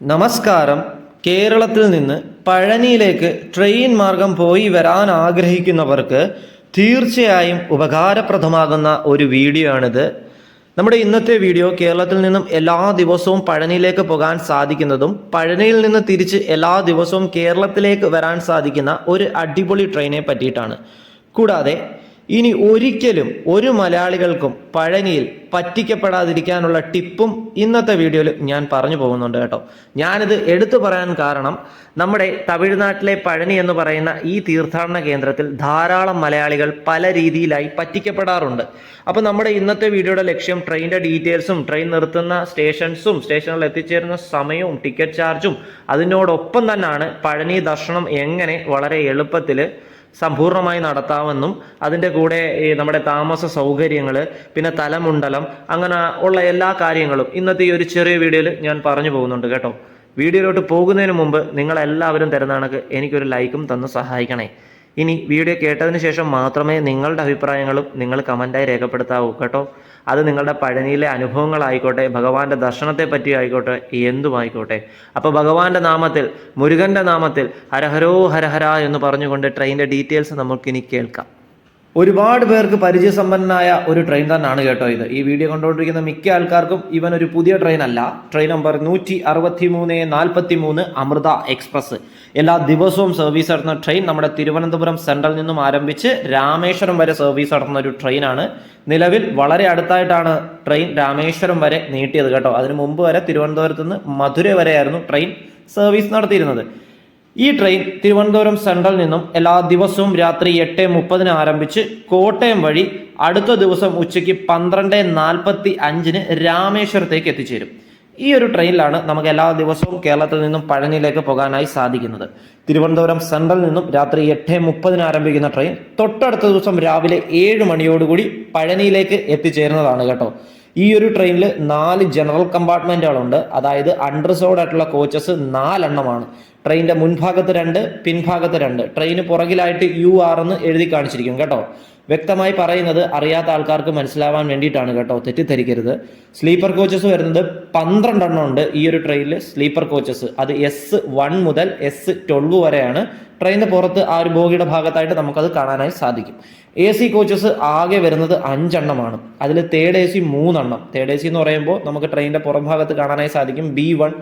നമസ്കാരം. കേരളത്തിൽ നിന്ന് പഴനിയിലേക്ക് ട്രെയിൻ മാർഗം പോയി വരാൻ ആഗ്രഹിക്കുന്നവർക്ക് തീർച്ചയായും ഉപകാരപ്രദമാകുന്ന ഒരു വീഡിയോ ആണിത്. നമ്മുടെ ഇന്നത്തെ വീഡിയോ കേരളത്തിൽ നിന്നും എല്ലാ ദിവസവും പഴനിയിലേക്ക് പോകാൻ സാധിക്കുന്നതും പഴനിയിൽ നിന്ന് തിരിച്ച് എല്ലാ ദിവസവും കേരളത്തിലേക്ക് വരാൻ സാധിക്കുന്ന ഒരു അടിപൊളി ട്രെയിനെ പറ്റിയിട്ടാണ്. കൂടാതെ ഇനി ഒരിക്കലും ഒരു മലയാളികൾക്കും പഴനിയിൽ പറ്റിക്കപ്പെടാതിരിക്കാനുള്ള ടിപ്പും ഇന്നത്തെ വീഡിയോയിൽ ഞാൻ പറഞ്ഞു പോകുന്നുണ്ട് കേട്ടോ. ഞാനിത് എടുത്തു പറയാൻ കാരണം നമ്മുടെ തമിഴ്നാട്ടിലെ പഴനി എന്ന് പറയുന്ന ഈ തീർത്ഥാടന കേന്ദ്രത്തിൽ ധാരാളം മലയാളികൾ പല രീതിയിലായി പറ്റിക്കപ്പെടാറുണ്ട്. അപ്പോൾ നമ്മുടെ ഇന്നത്തെ വീഡിയോയുടെ ലക്ഷ്യം ട്രെയിനിന്റെ ഡീറ്റെയിൽസും ട്രെയിൻ നിർത്തുന്ന സ്റ്റേഷൻസും സ്റ്റേഷനിൽ എത്തിച്ചേരുന്ന സമയവും ടിക്കറ്റ് ചാർജും അതിനോടൊപ്പം തന്നെയാണ് പഴനി ദർശനം എങ്ങനെ വളരെ എളുപ്പത്തിൽ സമ്പൂർണമായി നടത്താമെന്നും അതിന്റെ കൂടെ ഈ നമ്മുടെ താമസ സൗകര്യങ്ങൾ പിന്നെ തലമുണ്ടലം അങ്ങനെ ഉള്ള എല്ലാ കാര്യങ്ങളും ഇന്നത്തെ ഈ ഒരു ചെറിയ വീഡിയോയിൽ ഞാൻ പറഞ്ഞു പോകുന്നുണ്ട് കേട്ടോ. വീഡിയോയിലോട്ട് പോകുന്നതിന് മുമ്പ് നിങ്ങളെല്ലാവരും തരുന്ന കണക്ക് എനിക്കൊരു ലൈക്കും തന്ന് സഹായിക്കണേ. ഇനി വീഡിയോ കേട്ടതിന് ശേഷം മാത്രമേ നിങ്ങളുടെ അഭിപ്രായങ്ങളും നിങ്ങൾ കമന്റായി രേഖപ്പെടുത്താവൂ കേട്ടോ. അത് നിങ്ങളുടെ പഴനിയിലെ അനുഭവങ്ങളായിക്കോട്ടെ ഭഗവാന്റെ ദർശനത്തെ പറ്റി ആയിക്കോട്ടെ എന്തുമായിക്കോട്ടെ. അപ്പോൾ ഭഗവാന്റെ നാമത്തിൽ മുരുകന്റെ നാമത്തിൽ ഹരഹരോ ഹരഹര എന്ന് പറഞ്ഞുകൊണ്ട് ട്രെയിനിന്റെ ഡീറ്റെയിൽസ് നമുക്കിനി കേൾക്കാം. ഒരുപാട് പേർക്ക് പരിചയസമ്പന്നനായ ഒരു ട്രെയിൻ തന്നെയാണ് കേട്ടോ ഇത്. ഈ വീഡിയോ കണ്ടുകൊണ്ടിരിക്കുന്ന മിക്ക ആൾക്കാർക്കും ഇവൻ ഒരു പുതിയ ട്രെയിൻ അല്ല ട്രെയിൻ നമ്പർ നൂറ്റി അറുപത്തി മൂന്ന് നാൽപ്പത്തി മൂന്ന് അമൃത എക്സ്പ്രസ്. എല്ലാ ദിവസവും സർവീസ് നടത്തുന്ന ട്രെയിൻ നമ്മുടെ തിരുവനന്തപുരം സെൻട്രൽ നിന്നും ആരംഭിച്ച് രാമേശ്വരം വരെ സർവീസ് നടത്തുന്ന ഒരു ട്രെയിനാണ് നിലവിൽ വളരെ അടുത്തായിട്ടാണ് ട്രെയിൻ രാമേശ്വരം വരെ നീട്ടിയത് കേട്ടോ. അതിനു മുമ്പ് വരെ തിരുവനന്തപുരത്ത് നിന്ന് മധുര വരെയായിരുന്നു ട്രെയിൻ സർവീസ് നടത്തിയിരുന്നത്. ഈ ട്രെയിൻ തിരുവനന്തപുരം സെൻട്രൽ നിന്നും എല്ലാ ദിവസവും രാത്രി എട്ട് മുപ്പതിന് ആരംഭിച്ച് കോട്ടയം വഴി അടുത്ത ദിവസം ഉച്ചയ്ക്ക് പന്ത്രണ്ട് നാൽപ്പത്തി അഞ്ചിന് രാമേശ്വരത്തേക്ക് എത്തിച്ചേരും. ഈ ഒരു ട്രെയിനിലാണ് നമുക്ക് എല്ലാ ദിവസവും കേരളത്തിൽ നിന്നും പഴനിയിലേക്ക് പോകാനായി സാധിക്കുന്നത്. തിരുവനന്തപുരം സെൻട്രൽ നിന്നും രാത്രി എട്ട് മുപ്പതിന് ആരംഭിക്കുന്ന ട്രെയിൻ തൊട്ടടുത്ത ദിവസം രാവിലെ ഏഴ് മണിയോടുകൂടി പഴനിയിലേക്ക് എത്തിച്ചേരുന്നതാണ് കേട്ടോ. ഈ ഒരു ട്രെയിനിൽ നാല് ജനറൽ കമ്പാർട്ട്മെന്റുകളുണ്ട് അതായത് അണ്ടർസോഡ് ആയിട്ടുള്ള കോച്ചസ് നാലെണ്ണമാണ്. ട്രെയിനിന്റെ മുൻഭാഗത്ത് രണ്ട് പിൻഭാഗത്ത് രണ്ട്. ട്രെയിന് പുറകിലായിട്ട് യു ആർ എന്ന് എഴുതി കാണിച്ചിരിക്കും കേട്ടോ. വ്യക്തമായി പറയുന്നത് അറിയാത്ത ആൾക്കാർക്ക് മനസ്സിലാവാൻ വേണ്ടിയിട്ടാണ് കേട്ടോ തെറ്റിദ്ധരിക്കരുത്. സ്ലീപ്പർ കോച്ചസ് വരുന്നത് പന്ത്രണ്ടെണ്ണം ഉണ്ട് ഈ ഒരു ട്രെയിനിൽ സ്ലീപ്പർ കോച്ചസ്. അത് എസ് വൺ മുതൽ എസ് ട്വൽവ് വരെയാണ്. ട്രെയിനിന് പുറത്ത് ആ ഒരു ബോഗിയുടെ ഭാഗത്തായിട്ട് നമുക്കത് കാണാനായി സാധിക്കും. എ സി കോച്ചസ് ആകെ വരുന്നത് അഞ്ചെണ്ണമാണ്. അതിൽ തേർഡ് എ സി മൂന്നെണ്ണം. തേർഡ് എ സി എന്ന് പറയുമ്പോൾ നമുക്ക് ട്രെയിനിന്റെ പുറം ഭാഗത്ത് കാണാനായി സാധിക്കും ബി വൺ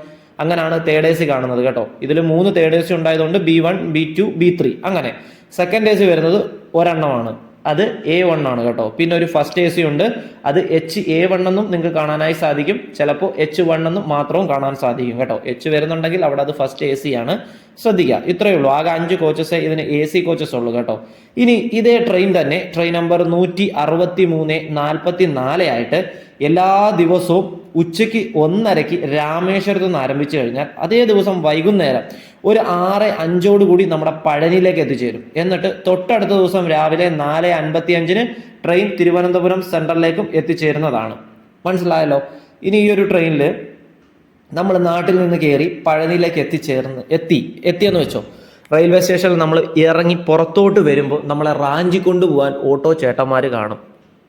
അങ്ങനെയാണ് തേർഡ് എ സി കാണുന്നത് കേട്ടോ. ഇതിൽ മൂന്ന് തേർഡ് എ സി ഉണ്ടായതുകൊണ്ട് B one B two B three അങ്ങനെ. സെക്കൻഡ് എ സി വരുന്നത് ഒരെണ്ണമാണ്. അത് എ വൺ ആണ് കേട്ടോ. പിന്നെ ഒരു ഫസ്റ്റ് എ സി ഉണ്ട്. അത് എച്ച് എ വൺ എന്നും നിങ്ങൾക്ക് കാണാനായി സാധിക്കും. ചിലപ്പോൾ എച്ച് വൺ എന്നും മാത്രവും കാണാൻ സാധിക്കും കേട്ടോ. എച്ച് വരുന്നുണ്ടെങ്കിൽ അവിടെ അത് ഫസ്റ്റ് എ സി ആണ്. ശ്രദ്ധിക്കുക. ഇത്രയേ ഉള്ളൂ. ആകെ അഞ്ച് കോച്ചസ് ഇതിന് എ സി കോച്ചസ് ഉള്ളൂ കേട്ടോ. ഇനി ഇതേ ട്രെയിൻ തന്നെ ട്രെയിൻ നമ്പർ നൂറ്റി അറുപത്തി മൂന്ന് നാൽപ്പത്തി നാല് ആയിട്ട് എല്ലാ ദിവസവും ഉച്ചയ്ക്ക് ഒന്നരയ്ക്ക് രാമേശ്വരത്ത് നിന്ന് ആരംഭിച്ചു കഴിഞ്ഞാൽ അതേ ദിവസം വൈകുന്നേരം ഒരു ആറ് അഞ്ചോട് കൂടി നമ്മുടെ പഴനിയിലേക്ക് എത്തിച്ചേരും. എന്നിട്ട് തൊട്ടടുത്ത ദിവസം രാവിലെ നാല് അൻപത്തി അഞ്ചിന് ട്രെയിൻ തിരുവനന്തപുരം സെൻട്രലിലേക്കും എത്തിച്ചേരുന്നതാണ്. മനസ്സിലായല്ലോ? ഇനി ഈ ഒരു ട്രെയിനിൽ നമ്മൾ നാട്ടിൽ നിന്ന് കയറി പഴനിയിലേക്ക് എത്തിച്ചേർന്ന് എത്തി എത്തിയെന്ന് വെച്ചോ? റെയിൽവേ സ്റ്റേഷനിൽ നമ്മൾ ഇറങ്ങി പുറത്തോട്ട് വരുമ്പോൾ നമ്മളെ റാഞ്ചി കൊണ്ടുപോകാൻ ഓട്ടോ ചേട്ടന്മാർ കാണും.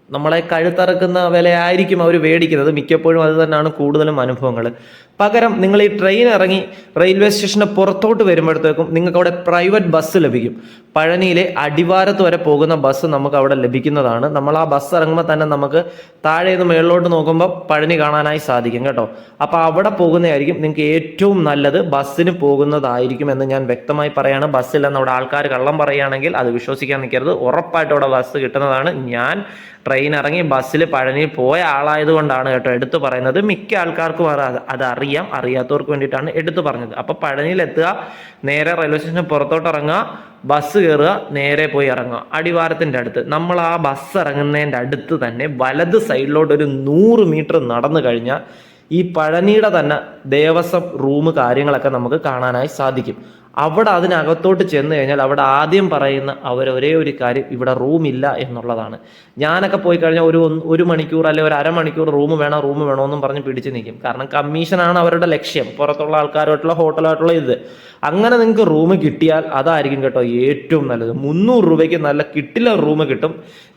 നമ്മളെ കഴുത്തറക്കുന്ന വിലയായിരിക്കും അവർ മേടിക്കുന്നത്. മിക്കപ്പോഴും അത് തന്നെയാണ് കൂടുതലും അനുഭവങ്ങൾ. പകരം നിങ്ങൾ ഈ ട്രെയിൻ ഇറങ്ങി റെയിൽവേ സ്റ്റേഷന് പുറത്തോട്ട് വരുമ്പോഴത്തേക്കും നിങ്ങൾക്ക് അവിടെ പ്രൈവറ്റ് ബസ് ലഭിക്കും. പഴനിയിലെ അടിവാരത്ത് വരെ പോകുന്ന ബസ് നമുക്ക് അവിടെ ലഭിക്കുന്നതാണ്. നമ്മൾ ആ ബസ് ഇറങ്ങുമ്പോൾ തന്നെ നമുക്ക് താഴെ നിന്ന് മുകളിലോട്ട് നോക്കുമ്പോൾ പഴനി കാണാനായി സാധിക്കും കേട്ടോ. അപ്പോൾ അവിടെ പോകുന്നതായിരിക്കും നിങ്ങൾക്ക് ഏറ്റവും നല്ലത് ബസ്സിന് പോകുന്നതായിരിക്കും എന്ന് ഞാൻ വ്യക്തമായി പറയാണ്. ബസ്സില്ലെന്ന് അവിടെ ആൾക്കാർ കള്ളം പറയുകയാണെങ്കിൽ അത് വിശ്വസിക്കാൻ നിൽക്കരുത്. ഉറപ്പായിട്ട് അവിടെ ബസ് കിട്ടുന്നതാണ്. ഞാൻ ട്രെയിൻ ഇറങ്ങി ബസ്സിൽ പഴനിയിൽ പോയ ആളായതുകൊണ്ടാണ് കേട്ടോ എടുത്തു പറയുന്നത്. മിക്ക ആൾക്കാർക്കും അത് അത് അറിയാം അറിയാത്തവർക്ക് വേണ്ടിയിട്ടാണ് എടുത്തു പറഞ്ഞത്. അപ്പോൾ പഴനിയിൽ എത്തുക നേരെ റെയിൽവേ സ്റ്റേഷന് പുറത്തോട്ട് ഇറങ്ങുക ബസ് കയറുക നേരെ പോയി ഇറങ്ങുക. അടിവാരത്തിന്റെ അടുത്ത്. നമ്മൾ ആ ബസ് ഇറങ്ങുന്നതിന്റെ അടുത്ത് തന്നെ വലത് സൈഡിലോട്ട് ഒരു നൂറ് മീറ്റർ നടന്നു കഴിഞ്ഞാൽ ഈ പഴനിയുടെ തന്നെ ദേവസ്വം റൂം കാര്യങ്ങളൊക്കെ നമുക്ക് കാണാനായി സാധിക്കും. അവിടെ അതിനകത്തോട്ട് ചെന്ന് കഴിഞ്ഞാൽ അവിടെ ആദ്യം പറയുന്ന അവർ ഒരേ ഒരു കാര്യം ഇവിടെ റൂമില്ല എന്നുള്ളതാണ്. ഞാനൊക്കെ പോയി കഴിഞ്ഞാൽ ഒരു ഒരു മണിക്കൂർ അല്ലെങ്കിൽ ഒരു അരമണിക്കൂർ റൂം വേണം റൂം വേണമെന്നും പറഞ്ഞ് പിടിച്ചു നിൽക്കും കാരണം കമ്മീഷനാണ് അവരുടെ ലക്ഷ്യം. പുറത്തുള്ള ആൾക്കാരുമായിട്ടുള്ള ഹോട്ടലായിട്ടുള്ള ഇത്. അങ്ങനെ നിങ്ങൾക്ക് റൂം കിട്ടിയാൽ അതായിരിക്കും കേട്ടോ ഏറ്റവും നല്ലത്. മുന്നൂറ് രൂപയ്ക്ക് നല്ല കിട്ടില്ല റൂം കിട്ടും.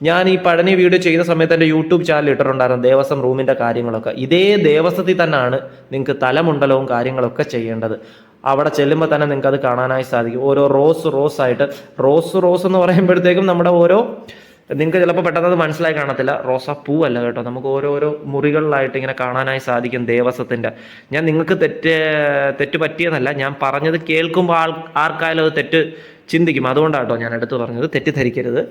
ഞാൻ ഈ പഴനി വീഡിയോ ചെയ്യുന്ന സമയത്ത് എന്റെ യൂട്യൂബ് ചാനൽ ഇട്ടിട്ടുണ്ടായിരുന്നു ദേവസ്വം റൂമിന്റെ കാര്യങ്ങളൊക്കെ. ഇതേ ദേവസ്വത്തിൽ തന്നെയാണ് നിങ്ങൾക്ക് തലമുണ്ടലവും കാര്യങ്ങളൊക്കെ ചെയ്യേണ്ടത്. അവിടെ ചെല്ലുമ്പോൾ തന്നെ നിങ്ങൾക്ക് അത് കാണാനായി സാധിക്കും. ഓരോ റോസ് റോസ് ആയിട്ട് റോസ് റോസ് എന്ന് പറയുമ്പോഴത്തേക്കും നമ്മുടെ ഓരോ നിങ്ങൾക്ക് ചിലപ്പോൾ പെട്ടെന്ന് അത് മനസ്സിലായി കാണത്തില്ല. റോസാ അല്ല കേട്ടോ. നമുക്ക് ഓരോരോ മുറികളിലായിട്ട് ഇങ്ങനെ കാണാനായി സാധിക്കും ദേവസ്വത്തിന്റെ ഞാൻ നിങ്ങൾക്ക് തെറ്റ് തെറ്റ് പറ്റിയെന്നല്ല ഞാൻ പറഞ്ഞത് കേൾക്കുമ്പോൾ ആൾ ആർക്കായാലും അത് തെറ്റ് ചിന്തിക്കും. അതുകൊണ്ടാണ് കേട്ടോ ഞാൻ എടുത്തു പറഞ്ഞത്. തെറ്റിദ്ധരിക്കരുത്.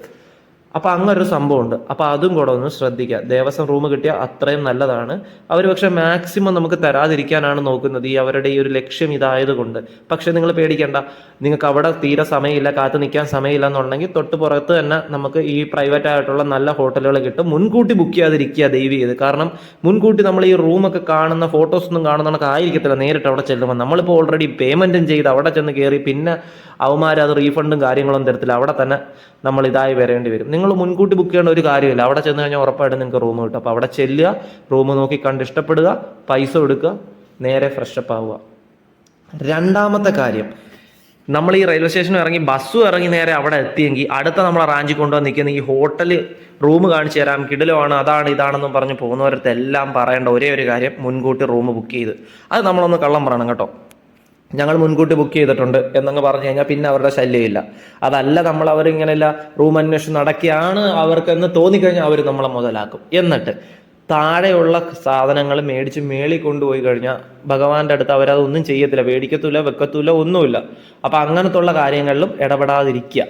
അപ്പോൾ അങ്ങനൊരു സംഭവമുണ്ട്. അപ്പോൾ അതും കൂടെ ഒന്ന് ശ്രദ്ധിക്കുക ദേവസ്വം റൂം കിട്ടിയാൽ അത്രയും നല്ലതാണ്. അവർ പക്ഷേ മാക്സിമം നമുക്ക് തരാതിരിക്കാനാണ് നോക്കുന്നത്. ഈ അവരുടെ ഈ ഒരു ലക്ഷ്യം ഇതായതുകൊണ്ട്. പക്ഷേ നിങ്ങൾ പേടിക്കേണ്ട. നിങ്ങൾക്ക് അവിടെ തീരെ സമയമില്ല കാത്തു നിൽക്കാൻ സമയമില്ല എന്നുണ്ടെങ്കിൽ തൊട്ട് പുറത്ത് തന്നെ നമുക്ക് ഈ പ്രൈവറ്റ് ആയിട്ടുള്ള നല്ല ഹോട്ടലുകൾ കിട്ടും. മുൻകൂട്ടി ബുക്ക് ചെയ്യാതിരിക്കുക ദൈവി ചെയ്ത്. കാരണം മുൻകൂട്ടി നമ്മൾ ഈ റൂമൊക്കെ കാണുന്ന ഫോട്ടോസ് ഒന്നും കാണുന്ന കണക്ക് ആയിരിക്കത്തില്ല നേരിട്ട് അവിടെ ചെല്ലുമ്പോൾ. നമ്മളിപ്പോൾ ഓൾറെഡി പേയ്മെന്റും ചെയ്ത് അവിടെ ചെന്ന് കയറി പിന്നെ അവന്മാർ അത് റീഫണ്ടും കാര്യങ്ങളൊന്നും തരത്തില്ല. അവിടെ തന്നെ നമ്മൾ ഇതായി വരേണ്ടി വരും. നിങ്ങൾ മുൻകൂട്ടി ബുക്ക് ചെയ്യേണ്ട ഒരു കാര്യമില്ല. അവിടെ ചെന്ന് കഴിഞ്ഞാൽ ഉറപ്പായിട്ട് നിങ്ങൾക്ക് റൂം കിട്ടും. അപ്പോൾ അവിടെ ചെല്ലുക റൂം നോക്കി കണ്ട് ഇഷ്ടപ്പെടുക പൈസ കൊടുക്കുക നേരെ ഫ്രഷപ്പ് ആവുക. രണ്ടാമത്തെ കാര്യം നമ്മൾ ഈ റെയിൽവേ സ്റ്റേഷനിൽ ഇറങ്ങി ബസ്സും ഇറങ്ങി നേരെ അവിടെ എത്തിയെങ്കിൽ അടുത്ത നമ്മളെ റാഞ്ചി കൊണ്ടുവന്ന് നിൽക്കുന്ന ഈ ഹോട്ടൽ റൂം കാണിച്ചു തരാം. കിടിലമാണ് അതാണ് ഇതാണെന്നും പറഞ്ഞ് പോകുന്നവരടുത്ത് എല്ലാം പറയേണ്ട ഒരേ ഒരു കാര്യം മുൻകൂട്ടി റൂം ബുക്ക് ചെയ്ത്. അത് നമ്മളൊന്ന് കള്ളം പറയണം കേട്ടോ. ഞങ്ങൾ മുൻകൂട്ടി ബുക്ക് ചെയ്തിട്ടുണ്ട് എന്നങ്ങ് പറഞ്ഞു കഴിഞ്ഞാൽ പിന്നെ അവരുടെ ശല്യമില്ല. അതല്ല നമ്മൾ അവരിങ്ങനെയല്ല റൂം അന്വേഷണം നടക്കിയാണ് അവർക്കെന്ന് തോന്നിക്കഴിഞ്ഞാൽ അവർ നമ്മളെ മുതലാക്കും. എന്നിട്ട് താഴെയുള്ള സാധനങ്ങൾ മേടിച്ച് മേളി കൊണ്ടുപോയി കഴിഞ്ഞാൽ ഭഗവാന്റെ അടുത്ത് അവരതൊന്നും ചെയ്യത്തില്ല. മേടിക്കത്തില്ല വെക്കത്തില്ല ഒന്നുമില്ല. അപ്പം അങ്ങനത്തുള്ള കാര്യങ്ങളിലും ഇടപെടാതിരിക്കുക.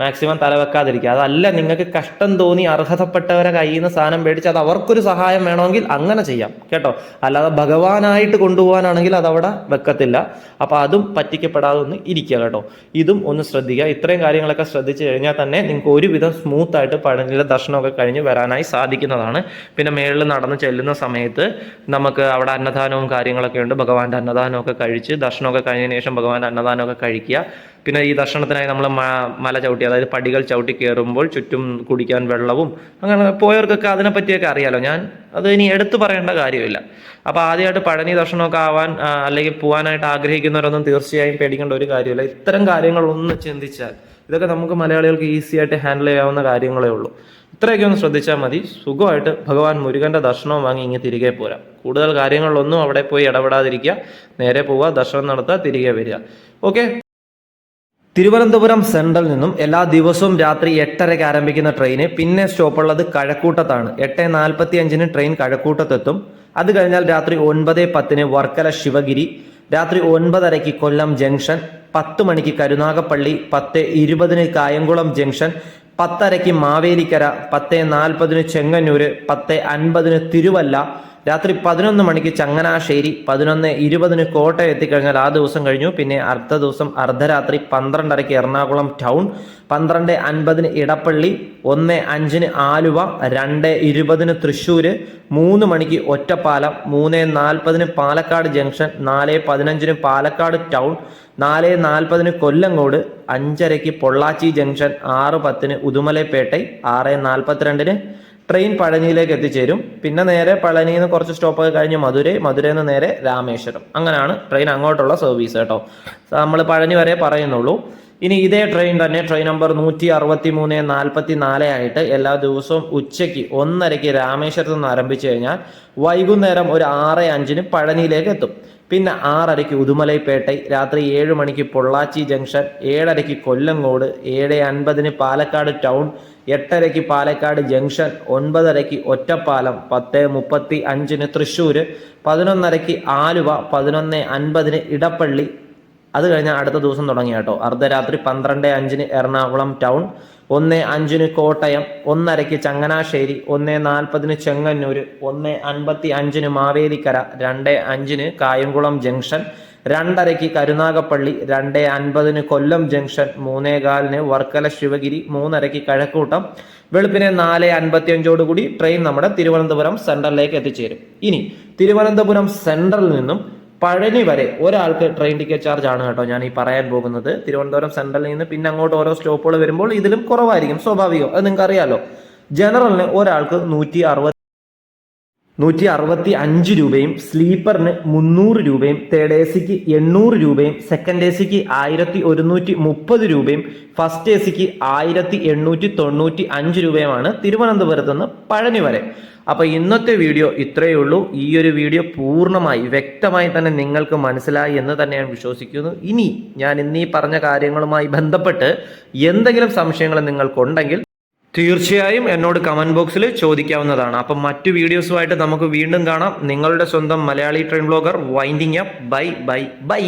മാക്സിമം തലവെക്കാതിരിക്കുക അതല്ല നിങ്ങൾക്ക് കഷ്ടം തോന്നി അർഹതപ്പെട്ടവരെ കയ്യിൽ നിന്ന് സാധനം മേടിച്ച് അത് അവർക്കൊരു സഹായം വേണമെങ്കിൽ അങ്ങനെ ചെയ്യാം. കേട്ടോ? അല്ലാതെ ഭഗവാനായിട്ട് കൊണ്ടുപോകാനാണെങ്കിൽ അതവിടെ വെക്കത്തില്ല. അപ്പോൾ അതും പറ്റിക്കപ്പെടാതെ ഒന്ന് ഇരിക്കുക കേട്ടോ. ഇതും ഒന്ന് ശ്രദ്ധിക്കുക. ഇത്രയും കാര്യങ്ങളൊക്കെ ശ്രദ്ധിച്ചു കഴിഞ്ഞാൽ തന്നെ നിങ്ങൾക്ക് ഒരുവിധം സ്മൂത്ത് ആയിട്ട് പഴനിയിലെ ദർശനമൊക്കെ കഴിഞ്ഞ് വരാനായി സാധിക്കുന്നതാണ്. പിന്നെ മേളിൽ നടന്ന് ചെല്ലുന്ന സമയത്ത് നമുക്ക് അവിടെ അന്നദാനവും കാര്യങ്ങളൊക്കെ ഉണ്ട്. ഭഗവാന്റെ അന്നദാനമൊക്കെ കഴിച്ച് ദർശനമൊക്കെ കഴിഞ്ഞതിന് ശേഷം ഭഗവാന്റെ അന്നദാനമൊക്കെ കഴിക്കുക. പിന്നെ ഈ ദർശനത്തിനായി നമ്മൾ മല ചവിട്ടി അതായത് പടികൾ ചവിട്ടി കയറുമ്പോൾ ചുറ്റും കുടിക്കാൻ വെള്ളവും അങ്ങനെ പോയവർക്കൊക്കെ അതിനെപ്പറ്റിയൊക്കെ അറിയാലോ. ഞാൻ അത് ഇനി എടുത്തു പറയേണ്ട കാര്യമില്ല. അപ്പോൾ ആദ്യമായിട്ട് പഴനി ദർശനമൊക്കെ ആവാൻ അല്ലെങ്കിൽ പോകാനായിട്ട് ആഗ്രഹിക്കുന്നവരൊന്നും തീർച്ചയായും പേടിക്കേണ്ട ഒരു കാര്യമില്ല. ഇത്തരം കാര്യങ്ങളൊന്ന് ചിന്തിച്ചാൽ ഇതൊക്കെ നമുക്ക് മലയാളികൾക്ക് ഈസി ആയിട്ട് ഹാൻഡിൽ ചെയ്യാവുന്ന കാര്യങ്ങളേ ഉള്ളൂ. ഇത്രയൊക്കെ ഒന്ന് ശ്രദ്ധിച്ചാൽ മതി. സുഖമായിട്ട് ഭഗവാൻ മുരുകന്റെ ദർശനവും വാങ്ങി ഇങ്ങനെ തിരികെ പോരാം. കൂടുതൽ കാര്യങ്ങളിലൊന്നും അവിടെ പോയി ഇടപെടാതിരിക്കുക. നേരെ പോവുക ദർശനം നടത്തുക തിരികെ വരിക. ഓക്കെ? തിരുവനന്തപുരം സെൻട്രൽ നിന്നും എല്ലാ ദിവസവും രാത്രി എട്ടരയ്ക്ക് ആരംഭിക്കുന്ന ട്രെയിന് പിന്നെ സ്റ്റോപ്പുള്ളത് കഴക്കൂട്ടത്താണ്. എട്ട് നാൽപ്പത്തി അഞ്ചിന് ട്രെയിൻ കഴക്കൂട്ടത്തെത്തും. അത് കഴിഞ്ഞാൽ രാത്രി ഒൻപത് പത്തിന് വർക്കല ശിവഗിരി രാത്രി ഒൻപതരയ്ക്ക് കൊല്ലം ജംഗ്ഷൻ പത്ത് മണിക്ക് കരുനാഗപ്പള്ളി പത്ത് ഇരുപതിന് കായംകുളം ജംഗ്ഷൻ പത്തരയ്ക്ക് മാവേലിക്കര പത്ത് നാൽപ്പതിന് ചെങ്ങന്നൂര് പത്ത് അൻപതിന് തിരുവല്ല രാത്രി പതിനൊന്ന് മണിക്ക് ചങ്ങനാശ്ശേരി പതിനൊന്ന് ഇരുപതിന് കോട്ടയം എത്തിക്കഴിഞ്ഞാൽ ആ ദിവസം കഴിഞ്ഞു. പിന്നെ അടുത്ത ദിവസം അർദ്ധരാത്രി പന്ത്രണ്ടരയ്ക്ക് എറണാകുളം ടൗൺ പന്ത്രണ്ട് അൻപതിന് ഇടപ്പള്ളി ഒന്ന് അഞ്ചിന് ആലുവ രണ്ട് ഇരുപതിന് തൃശ്ശൂർ മൂന്ന് മണിക്ക് ഒറ്റപ്പാലം മൂന്ന് നാൽപ്പതിന് പാലക്കാട് ജംഗ്ഷൻ നാല് പതിനഞ്ചിന് പാലക്കാട് ടൗൺ നാല് നാൽപ്പതിന് കൊല്ലങ്കോട് അഞ്ചരയ്ക്ക് പൊള്ളാച്ചി ജംഗ്ഷൻ ആറ് പത്തിന് ഉദുമലപേട്ടൈ ആറ് നാൽപ്പത്തിരണ്ടിന് ട്രെയിൻ പഴനിയിലേക്ക് എത്തിച്ചേരും. പിന്നെ നേരെ പഴനിയിൽ നിന്ന് കുറച്ച് സ്റ്റോപ്പൊക്കെ കഴിഞ്ഞ് മധുരൈ മധുരയിൽ നിന്ന് നേരെ രാമേശ്വരം. അങ്ങനെയാണ് ട്രെയിൻ അങ്ങോട്ടുള്ള സർവീസ് കേട്ടോ. നമ്മൾ പഴനി വരെ പറയുന്നുള്ളൂ. ഇനി ഇതേ ട്രെയിൻ തന്നെ ട്രെയിൻ നമ്പർ നൂറ്റി അറുപത്തി മൂന്ന് നാൽപ്പത്തി നാല് ആയിട്ട് എല്ലാ ദിവസവും ഉച്ചയ്ക്ക് ഒന്നരയ്ക്ക് രാമേശ്വരത്ത് നിന്ന് ആരംഭിച്ചു കഴിഞ്ഞാൽ വൈകുന്നേരം ഒരു ആറ് അഞ്ചിന് പഴനിയിലേക്ക് എത്തും. പിന്നെ ആറരയ്ക്ക് ഉദുമലൈപ്പേട്ടൈ രാത്രി ഏഴ് മണിക്ക് പൊള്ളാച്ചി ജംഗ്ഷൻ ഏഴരയ്ക്ക് കൊല്ലങ്കോട് ഏഴ് അൻപതിന് പാലക്കാട് ടൗൺ എട്ടരയ്ക്ക് പാലക്കാട് ജംഗ്ഷൻ ഒൻപതരയ്ക്ക് ഒറ്റപ്പാലം പത്ത് മുപ്പത്തി അഞ്ചിന് തൃശ്ശൂർ പതിനൊന്നരയ്ക്ക് ആലുവ പതിനൊന്ന് അൻപതിന് ഇടപ്പള്ളി. അത് കഴിഞ്ഞ അടുത്ത ദിവസം തുടങ്ങി കേട്ടോ. അർദ്ധരാത്രി പന്ത്രണ്ട് അഞ്ചിന് എറണാകുളം ടൗൺ ഒന്ന് അഞ്ചിന് കോട്ടയം ഒന്നരയ്ക്ക് ചങ്ങനാശ്ശേരി ഒന്ന് നാൽപ്പതിന് ചെങ്ങന്നൂർ ഒന്ന് അൻപത്തി അഞ്ചിന് മാവേലിക്കര രണ്ട് അഞ്ചിന് കായംകുളം ജംഗ്ഷൻ രണ്ടരയ്ക്ക് കരുനാഗപ്പള്ളി രണ്ട് അൻപതിന് കൊല്ലം ജംഗ്ഷൻ മൂന്നേകാലിന് വർക്കല ശിവഗിരി മൂന്നരയ്ക്ക് കഴക്കൂട്ടം വെളുപ്പിനെ നാല് അൻപത്തി കൂടി ട്രെയിൻ നമ്മുടെ തിരുവനന്തപുരം സെൻട്രലിലേക്ക് എത്തിച്ചേരും. ഇനി തിരുവനന്തപുരം സെൻട്രലിൽ നിന്നും പഴനി വരെ ഒരാൾക്ക് ട്രെയിൻ ടിക്കറ്റ് ചാർജ് ആണ് കേട്ടോ ഞാൻ ഈ പറയാൻ പോകുന്നത്. തിരുവനന്തപുരം സെൻട്രലിൽ നിന്ന് പിന്നെ അങ്ങോട്ട് ഓരോ സ്റ്റോപ്പുകൾ വരുമ്പോൾ ഇതിലും കുറവായിരിക്കും സ്വാഭാവികം. അത് നിങ്ങൾക്ക് അറിയാലോ ജനറലിന് ഒരാൾക്ക് നൂറ്റി അറുപത് നൂറ്റി അറുപത്തി അഞ്ച് രൂപയും സ്ലീപ്പറിന് മുന്നൂറ് രൂപയും തേർഡ് എ സിക്ക് എണ്ണൂറ് രൂപയും സെക്കൻഡ് എ സിക്ക് ആയിരത്തി ഒരുന്നൂറ്റി മുപ്പത് രൂപയും ഫസ്റ്റ് എ സിക്ക് ആയിരത്തി എണ്ണൂറ്റി തൊണ്ണൂറ്റി അഞ്ച് രൂപയുമാണ് തിരുവനന്തപുരത്ത് നിന്ന് പഴനി വരെ. അപ്പൊ ഇന്നത്തെ വീഡിയോ ഇത്രയേ ഉള്ളൂ. ഈ ഒരു വീഡിയോ പൂർണമായി വ്യക്തമായി തന്നെ നിങ്ങൾക്ക് മനസ്സിലായി എന്ന് തന്നെ ഞാൻ വിശ്വസിക്കുന്നു. ഇനി ഞാൻ ഇന്നീ പറഞ്ഞ കാര്യങ്ങളുമായി ബന്ധപ്പെട്ട് എന്തെങ്കിലും സംശയങ്ങൾ നിങ്ങൾക്കുണ്ടെങ്കിൽ തീർച്ചയായും എന്നോട് കമന്റ് ബോക്സിൽ ചോദിക്കാവുന്നതാണ്. അപ്പം മറ്റു വീഡിയോസുമായിട്ട് നമുക്ക് വീണ്ടും കാണാം. നിങ്ങളുടെ സ്വന്തം Malayali train blogger winding up bye bye bye